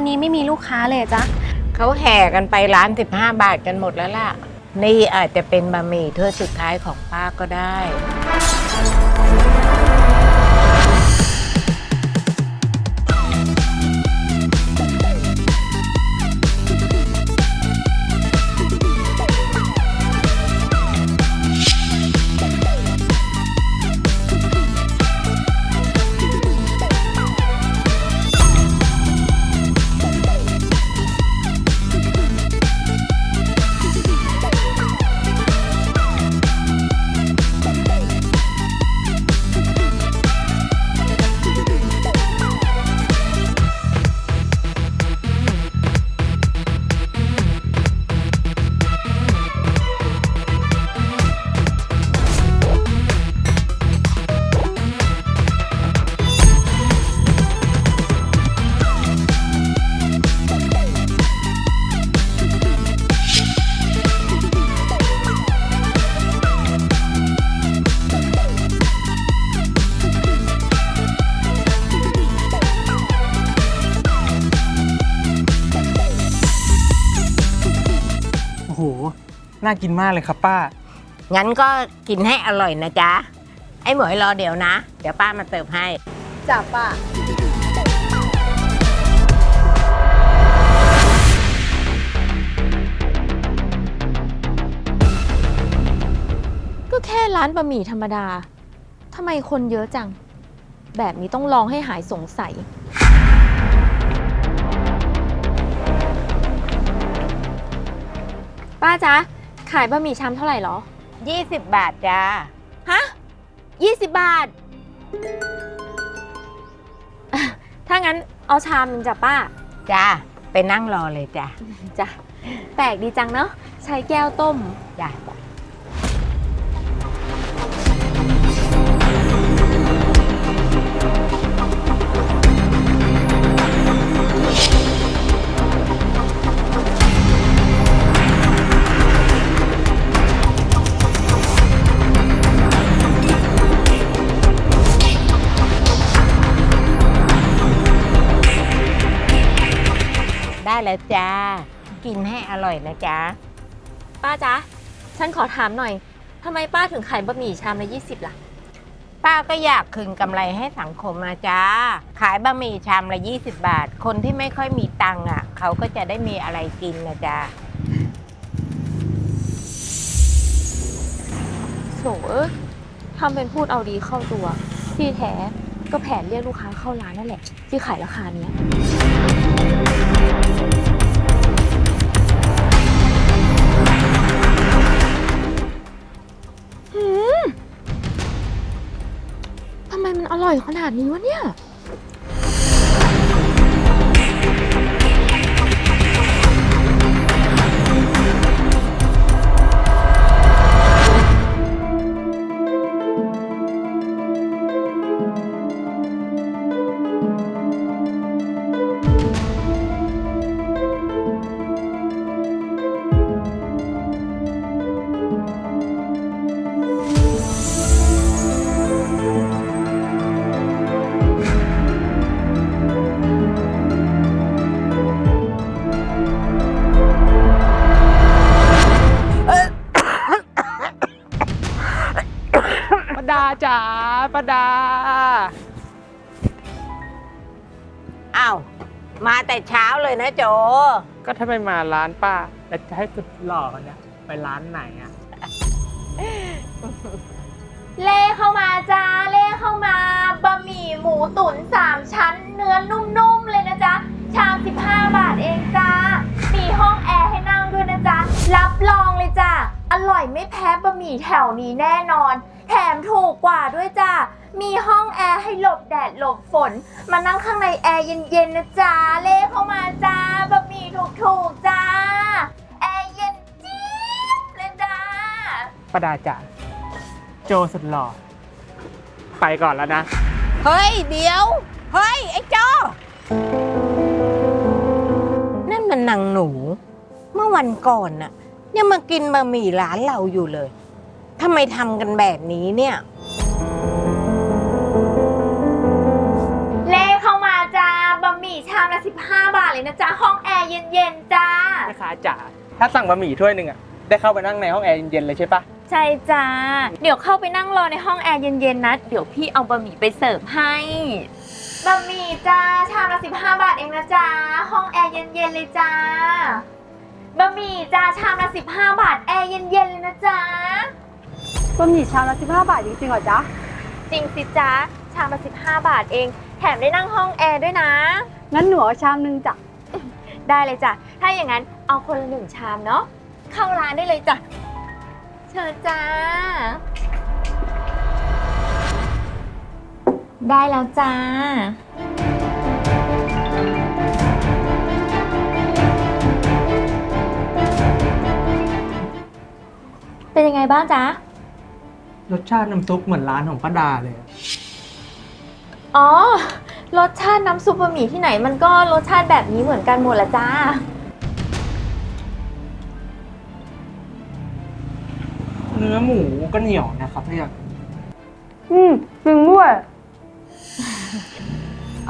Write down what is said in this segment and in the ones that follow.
วันนี้ไม่มีลูกค้าเลยจ๊ะ เขาแห่กันไปร้าน15 บาทกันหมดแล้วล่ะ นี่อาจจะเป็นบะหมี่ถ้วยสุดท้ายของป้าก็ได้ น่ากินมากเลยครับป้า งั้นก็กินให้อร่อยนะจ๊ะ ไอ้หมวยรอเดี๋ยวนะ เดี๋ยวป้ามาเติมให้จับป้า ก็แค่ร้านบะหมี่ธรรมดา ทำไมคนเยอะจัง แบบนี้ต้องลองให้หายสงสัย ป้าจ๊ะ ขายบะหมี่ชามเท่าไหร่หรอ 20 บาทจ้า ฮะยี่สิบบาทอะถ้างั้นเอาชามหนึ่งจ้ะป้า จ้า ไปนั่งรอเลยจ้ะจ้ะ แปลกดีจังเนาะ ใช้แก้วต้ม จ้ะ แล้วจ้า กินให้อร่อยนะจ๊ะ ป้าจ๊ะ ฉันขอถามหน่อย ทำไมป้าถึงขายบะหมี่ชามละยี่สิบล่ะ ป้าก็อยากคืนกำไรให้สังคมนะจ๊ะ ขายบะหมี่ชามละ 20 บาท คนที่ไม่ค่อยมีตังค์อะ เขาก็จะได้มีอะไรกินนะจ๊ะโถเอ้ยทำเป็นพูดเอาดีเข้าตัว ที่แท้ ก็แผนเรียกลูกค้าเข้าร้านนั่นแหละ ที่ขายราคาเนี้ย หืมทำไมมันอร่อยขนาดนี้วะเนี่ย ดา อ้าว มาแต่เช้าเลยนะโจ ก็ถ้าไม่มาร้านป้าแล้วจะให้สุดหล่อคนเนี้ยไปร้านไหนอะ เล่เข้ามาจ้า เล่เข้ามาบะหมี่หมูตุ๋นสามชั้น เนื้อนุ่มๆเลยนะจ๊ะ ชาม 15 บาทเองจ้า มีห้องแอร์ให้นั่งด้วยนะจ๊ะ รับรองเลยจ้าอร่อยไม่แพ้บะหมี่แถวนี้แน่นอน แถมถูกกว่าด้วยจ้า มีห้องแอร์ให้หลบแดดหลบฝน มานั่งข้างในแอร์เย็นๆนะจ๊ะเล่เข้ามาจ้าบะหมี่ถูกๆจ้าแอร์เย็นจี๊ดเลยจ้าป้าดาจ๋าโจสุดหล่อ ไปก่อนแล้วนะ เฮ้ย เดี๋ยว เฮ้ย ไอ้โจนั่นมันนางหนู เมื่อวันก่อนน่ะยังมากินบะหมี่ร้านเราอยู่เลยทำไมทำกันแบบนี้เนี่ยาแม่ค้าจ๋าถ้าสั่งบะหมี่ถ้วยหนึ่งอะได้เข้าไปนั่งในห้องแอร์เย็นๆเลยใช่ปะใช่จ้า เดี๋ยวเข้าไปนั่งรอในห้องแอร์เย็นๆนะ เดี๋ยวพี่เอาบะหมี่ไปเสิร์ฟให้ บะหมี่จ้า ชามละ15 บาทเองนะจ๊ะห้องแอร์เย็นๆเลยจ้า บะหมี่จ้า ชามละ15 บาท แอร์เย็นๆเลยนะจ๊ะบะหมี่ชามละ15 บาทจริงๆเหรอจ๊ะ จริงสิจ๊ะชามละ15 บาทเอง แถมได้นั่งห้องแอร์ด้วยนะ งั้นหนูเอาชามนึงจ้ะ ได้เลยจ้ะ ถ้าอย่างนั้น เอาคนละหนึ่งชามเนาะ เข้าร้านได้เลยจ้ะ เชิญจ้า ได้แล้วจ้า เป็นยังไงบ้างจ๊ะ รสชาติน้ำซุปเหมือนร้านของป้าดาเลยอ๋อ รสชาติน้ำซุปบะหมี่ที่ไหนมันก็รสชาติแบบนี้เหมือนกันหมดละจ้า เนื้อหมูก็เหนียวนะครับเนี่ยอืมจริงด้วย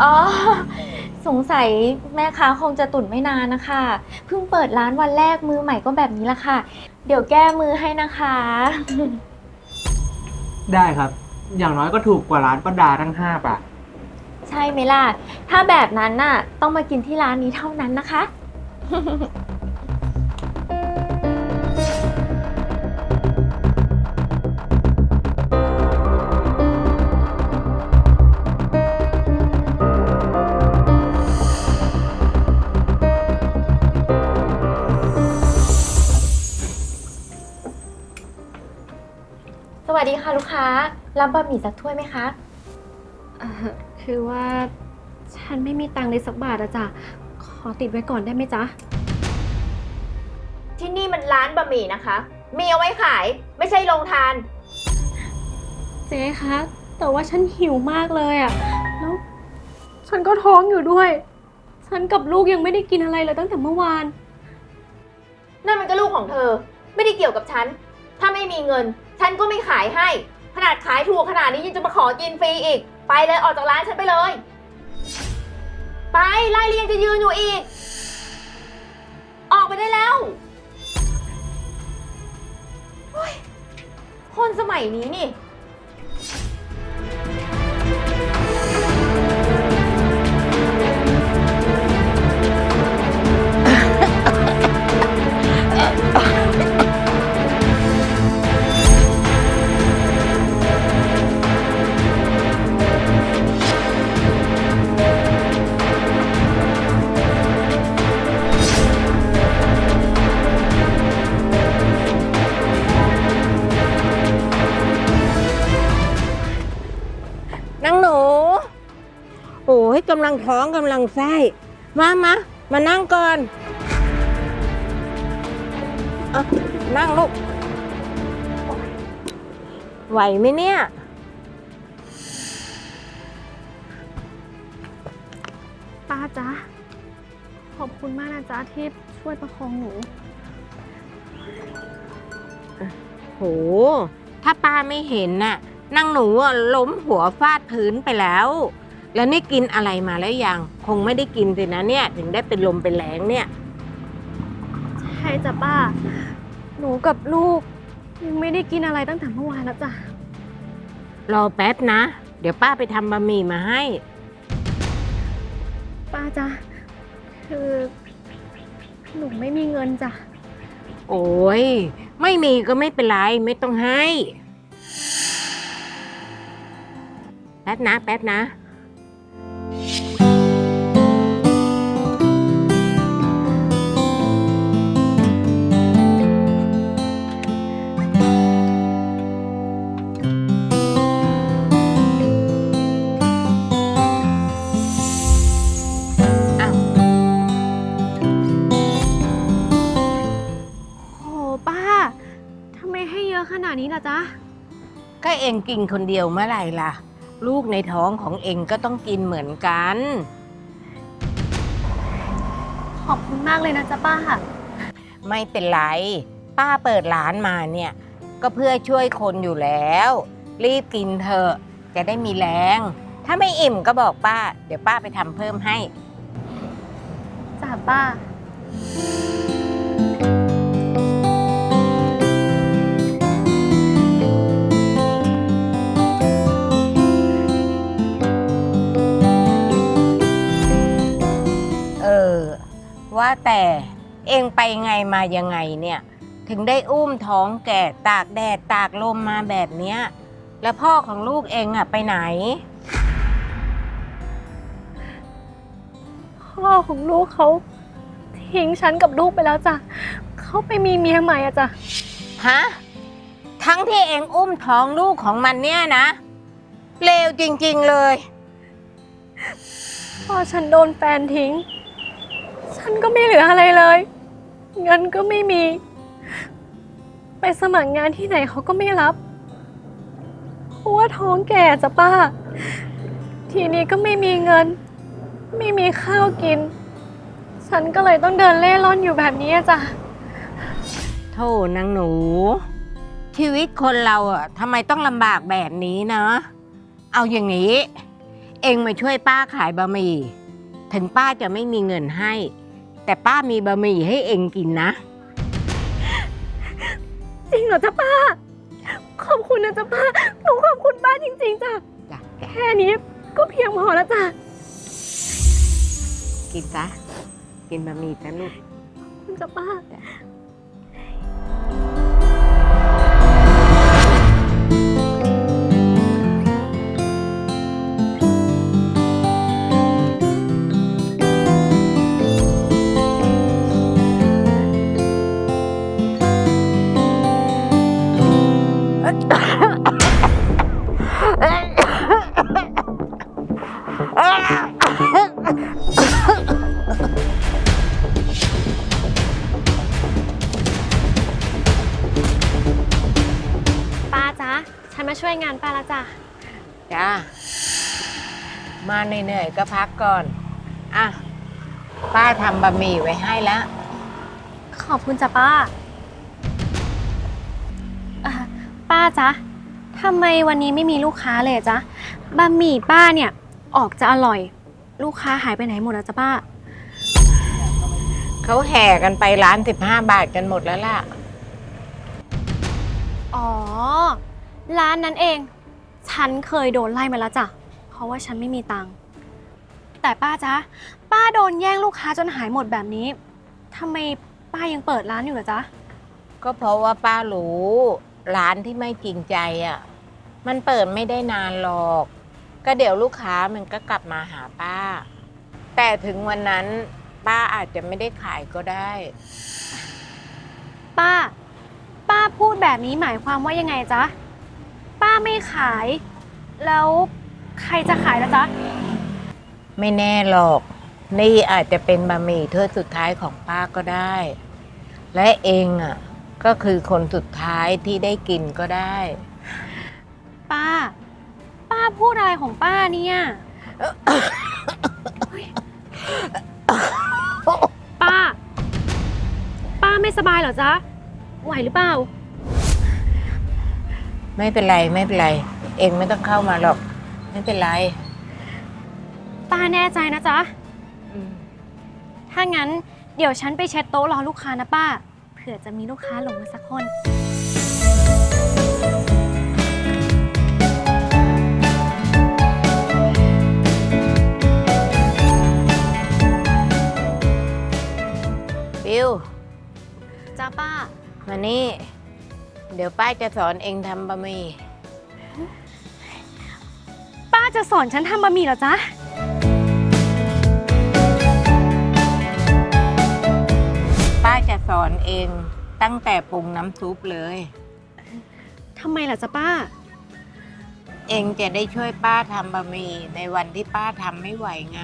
อ๋อ สงสัยแม่ค้าคงจะตุ๋นไม่นานนะคะ เพิ่งเปิดร้านวันแรกมือใหม่ก็แบบนี้ละค่ะ เดี๋ยวแก้มือให้นะคะ ได้ครับ อย่างน้อยก็ถูกกว่าร้านป้าดาทั้งห้าบาทใช่ไหมล่ะ ถ้าแบบนั้นน่ะ ต้องมากินที่ร้านนี้เท่านั้นนะคะ ค่ะลูกค้า รับบะหมี่สักถ้วยไหมคะ เอ่อคือว่าฉันไม่มีตังค์เลยสักบาทอะจ๊ะขอติดไว้ก่อนได้ไหมจ๊ะ ที่นี่มันร้านบะหมี่นะคะ มีเอาไว้ขาย ไม่ใช่โรงทาน เจ๊คะ แต่ว่าฉันหิวมากเลยอะแล้วฉันก็ท้องอยู่ด้วย ฉันกับลูกยังไม่ได้กินอะไรเลยตั้งแต่เมื่อวาน นั่นมันก็ลูกของเธอ ไม่ได้เกี่ยวกับฉัน ถ้าไม่มีเงิน ฉันก็ไม่ขายให้ ขนาดขายถูกขนาดนี้ยังจะมาขอกินฟรีอีก ไปเลยออกจากร้านฉันไปเลย ไปไล่เรียงจะยืนอยู่อีก ออกไปได้แล้วโอ๊ยคนสมัยนี้นี่ กำลังท้องกำลังไส้มามามานั่งก่อนเอานั่งลูก ไหวไหมเนี่ย ป้าจ๊ะ ขอบคุณมากนะจ๊ะที่ช่วยประคองหนู โห ถ้าป้าไม่เห็นน่ะนางหนูอะล้มหัวฟาดพื้นไปแล้ว แล้วนี่กินอะไรมาแล้วยัง คงไม่ได้กินสินะเนี่ย ถึงได้เป็นลมเป็นแรงเนี่ย ใช่จ้ะป้า หนูกับลูก ยังไม่ได้กินอะไรตั้งแต่เมื่อวานแล้วจ้ะ รอแป๊บนะ เดี๋ยวป้าไปทำบะหมี่มาให้ ป้าจ๊ะคือหนูไม่มีเงินจ้ะ โอ้ยไม่มีก็ไม่เป็นไรไม่ต้องให้ แป๊บนะ แป๊บนะ นาดนี้ล่ะจ๊ะ ก็เองกินคนเดียวเมื่อไหร่ล่ะ ลูกในท้องของเองก็ต้องกินเหมือนกัน ขอบคุณมากเลยนะจ๊ะป้า ไม่เป็นไร ป้าเปิดร้านมาเนี่ย ก็เพื่อช่วยคนอยู่แล้ว รีบกินเถอะจะได้มีแรง ถ้าไม่อิ่มก็บอกป้า เดี๋ยวป้าไปทำเพิ่มให้ค่ะป้า ว่าแต่เองไปไงมายังไงเนี่ย ถึงได้อุ้มท้องแก่ตากแดดตากลมมาแบบเนี้ย แล้วพ่อของลูกเองอะไปไหน พ่อของลูกเขาทิ้งฉันกับลูกไปแล้วจ้ะเขาไปมีเมียใหม่อะจ้ะฮะ ทั้งที่เองอุ้มท้องลูกของมันเนี่ยนะเลวจริงๆเลยพอฉันโดนแฟนทิ้ง ฉันก็ไม่เหลืออะไรเลย เงินก็ไม่มี ไปสมัครงานที่ไหนเขาก็ไม่รับเพราะว่าท้องแก่จ้ะป้า ทีนี้ก็ไม่มีเงิน ไม่มีข้าวกิน ฉันก็เลยต้องเดินเล่ร่อนอยู่แบบนี้อะจ้ะโธ่นางหนู ชีวิตคนเราอะทำไมต้องลำบากแบบนี้นะเอาอย่างนี้ เองมาช่วยป้าขายบะหมี่ ถึงป้าจะไม่มีเงินให้ แต่ป้ามีบะหมี่ให้เองกินนะ จริงเหรอจ๊ะป้า ขอบคุณนะจ๊ะป้า หนูขอบคุณป้าจริง ๆจ้ะ จ้ะแค่นี้ก็เพียงพอแล้วจ้ะ กินซะกินบะหมี่ซะลูก คุณจ๊ะป้าป้ ก็พักก่อน อะ ป้าทำบะหมี่ไว้ให้แล้ว ขอบคุณจ้ะป้าอะป้าจ๊ะทำไมวันนี้ไม่มีลูกค้าเลยอะจ๊ะบะหมี่ป้าเนี่ยออกจะอร่อย ลูกค้าหายไปไหนหมดแล้วจ๊ะป้า เขาแห่กันไปร้านสิบห้าบาทกันหมดแล้วล่ะ อ๋อ ร้านนั้นเอง ฉันเคยโดนไล่มาแล้วจ้ะ เพราะว่าฉันไม่มีตังค์ แต่ป้าจ๊ะ ป้าโดนแย่งลูกค้าจนหายหมดแบบนี้ทำไมป้ายังเปิดร้านอยู่เหรอจ๊ะ ก็เพราะว่าป้ารู้ร้านที่ไม่จริงใจอะ มันเปิดไม่ได้นานหรอก ก็เดี๋ยวลูกค้ามันก็กลับมาหาป้า แต่ถึงวันนั้นป้าอาจจะไม่ได้ขายก็ได้ ป้า ป้าพูดแบบนี้หมายความว่ายังไงจ๊ะ ป้าไม่ขาย แล้วใครจะขายล่ะจ๊ะ ไม่แน่หรอก นี่อาจจะเป็นบะหมี่ถ้วยสุดท้ายของป้าก็ได้ และเองอะ ก็คือคนสุดท้ายที่ได้กินก็ได้ ป้า ป้าพูดอะไรของป้าเนี่ยเฮ้ยป้า ป้าไม่สบายเหรอจ๊ะ ไหวหรือเปล่า ไม่เป็นไรไม่เป็นไร เองไม่ต้องเข้ามาหรอก ไม่เป็นไร ป้าแน่ใจนะจ๊ะถ้างั้นเดี๋ยวฉันไปเช็ดโต๊ะรอลูกค้านะป้า เผื่อจะมีลูกค้าหลงมาสักคน บิวจ้าป้า มานี่ เดี๋ยวป้าจะสอนเองทำบะหมี่ ป้าจะสอนฉันทำบะหมี่เหรอจ๊ะ อนเองตั้งแต่ปรุงน้ำซุปเลย ทำไมล่ะจ๊ะป้า เองจะได้ช่วยป้าทำบะหมี่ในวันที่ป้าทำไม่ไหวไง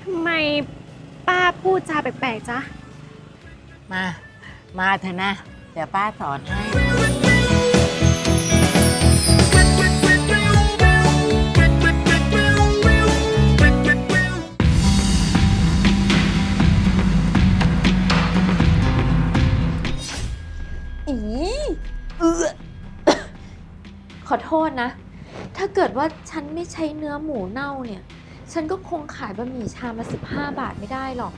ทำไมป้าพูดจาแปลกๆจ๊ะ มา มาเถอะนะ เดี๋ยวป้าสอนให้ เออขอโทษนะ ถ้าเกิดว่าฉันไม่ใช้เนื้อหมูเน่าเนี่ย ฉันก็คงขายบะหมี่ชามละ15 บาทไม่ได้หรอก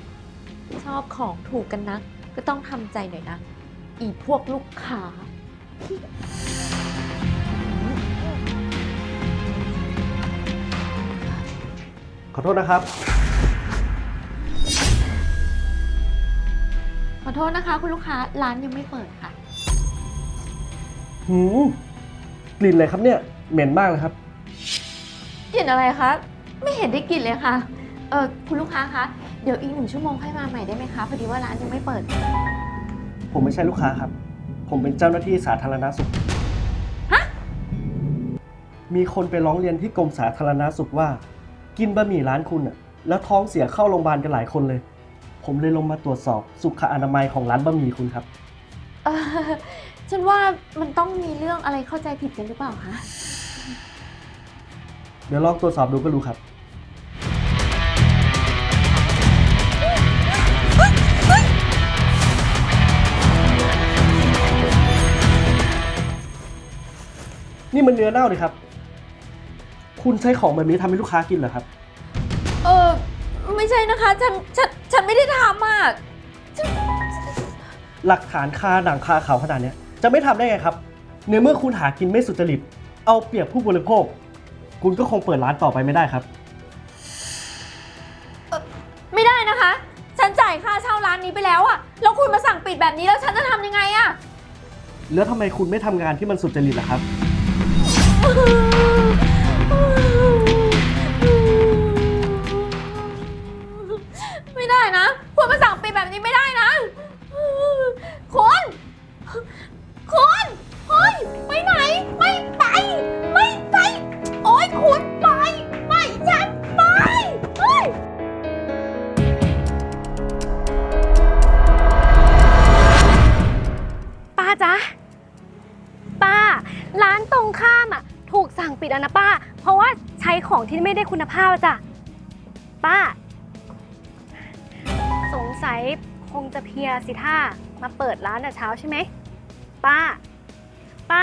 ชอบของถูกกันนะก็ต้องทำใจหน่อยนะ อีพวกลูกค้า ขอโทษนะครับ ขอโทษนะคะ คุณลูกค้าร้านยังไม่เปิดค่ะ หืมกลิ่นอะไรครับเนี่ย เหม็นมากเลยครับ กลิ่นอะไรคะ ไม่เห็นได้กลิ่นเลยค่ะ เออคุณลูกค้าคะ เดี๋ยวอีกหนึ่งชั่วโมงค่อยมาใหม่ได้ไหมคะ พอดีว่าร้านยังไม่เปิด ผมไม่ใช่ลูกค้าครับ ผมเป็นเจ้าหน้าที่สาธารณสุข ฮะ มีคนไปร้องเรียนที่กรมสาธารณสุขว่า กินบะหมี่ร้านคุณอะแล้วท้องเสียเข้าโรงพยาบาลกันหลายคนเลย ผมเลยลงมาตรวจสอบสุขอนามัยของร้านบะหมี่คุณครับ เออ ฉันว่ามันต้องมีเรื่องอะไรเข้าใจผิดกันหรือเปล่าคะ เดี๋ยวลองตรวจสอบดูก็รู้ครับ นี่มันเนื้อเน่าเลยครับ คุณใช้ของแบบนี้ทำให้ลูกค้ากินเหรอครับ เออไม่ใช่นะคะ ฉัน ฉัน ฉันไม่ได้ทำอะ หลักฐานคาหนังคาเขาขนาดเนี้ย จะไม่ทำได้ไงครับ ในเมื่อคุณหากินไม่สุจริต เอาเปรียบผู้บริโภค คุณก็คงเปิดร้านต่อไปไม่ได้ครับ ไม่ได้นะคะ ฉันจ่ายค่าเช่าร้านนี้ไปแล้วอะแล้วคุณมาสั่งปิดแบบนี้แล้วฉันจะทำยังไงอะแล้วทำไมคุณไม่ทำงานที่มันสุจริตล่ะครับไม่ ปิดแล้วนะป้า เพราะว่าใช้ของที่ไม่ได้คุณภาพอะจ้ะ ป้า สงสัยคงจะเพลียสิท่ามาเปิดร้านแต่เช้าใช่ไหม ป้า ป้า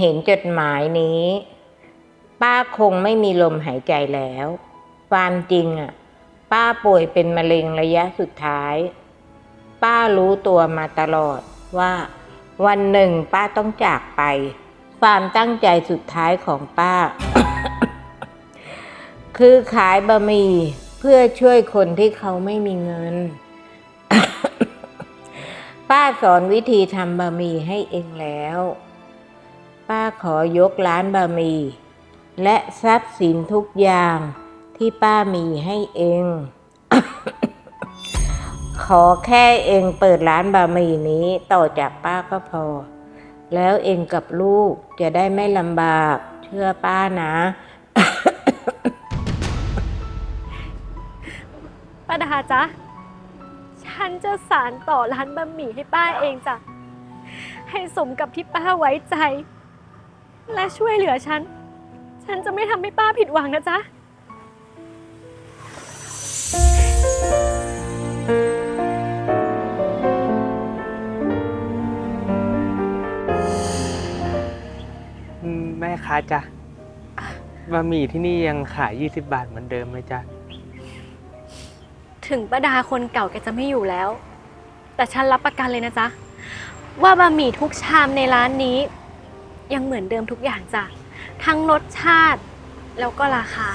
เห็นจดหมายนี้ ป้าคงไม่มีลมหายใจแล้ว ความจริงอะ ป้าป่วยเป็นมะเร็งระยะสุดท้าย ป้ารู้ตัวมาตลอดว่า วันหนึ่งป้าต้องจากไป ความตั้งใจสุดท้ายของป้า คือขายบะหมี่เพื่อช่วยคนที่เขาไม่มีเงิน ป้าสอนวิธีทำบะหมี่ให้เองแล้ว ป้าขอยกร้านบะหมี่และทรัพย์สินทุกอย่างที่ป้ามีให้เอง ขอแค่เองเปิดร้านบะหมี่นี้ต่อจากป้าก็พอ แล้วเองกับลูกจะได้ไม่ลำบากเชื่อป้านะป้าดาจ๊ะ ฉันจะสารต่อร้านบะหมี่ให้ป้าเองจ้ะ ให้สมกับที่ป้าไว้ใจ และช่วยเหลือฉัน ฉันจะไม่ทำให้ป้าผิดหวังนะจ๊ะอืมแม่ค้าจ้ะบะหมี่ที่นี่ยังขาย 20 บาทเหมือนเดิมไหมจ๊ะ ถึงป้าดาคนเก่าแกจะไม่อยู่แล้ว แต่ฉันรับประกันเลยนะจ๊ะ ว่าบะหมี่ทุกชามในร้านนี้ ยังเหมือนเดิมทุกอย่างจ้ะ ทั้งรสชาติแล้วก็ราคา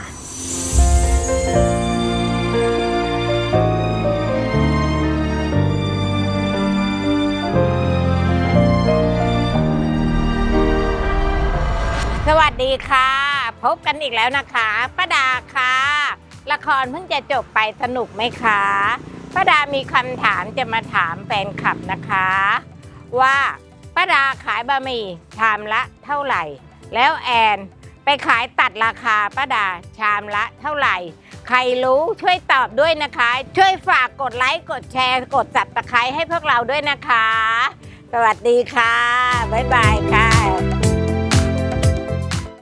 สวัสดีค่ะ พบกันอีกแล้วนะคะป้าดาค่ะ ละครเพิ่งจะจบไปสนุกไหมคะป้าดามีคำถามจะมาถามแฟนคลับนะคะ ว่า ป้าดาขายบะหมี่ชามละเท่าไหร่ แล้วแอนไปขายตัดราคาป้าดาชามละเท่าไหร่ ใครรู้ช่วยตอบด้วยนะคะ ช่วยฝากกดไลค์กดแชร์กดจับตะไคร้ให้พวกเราด้วยนะคะ สวัสดีค่ะ บ๊ายบายค่ะ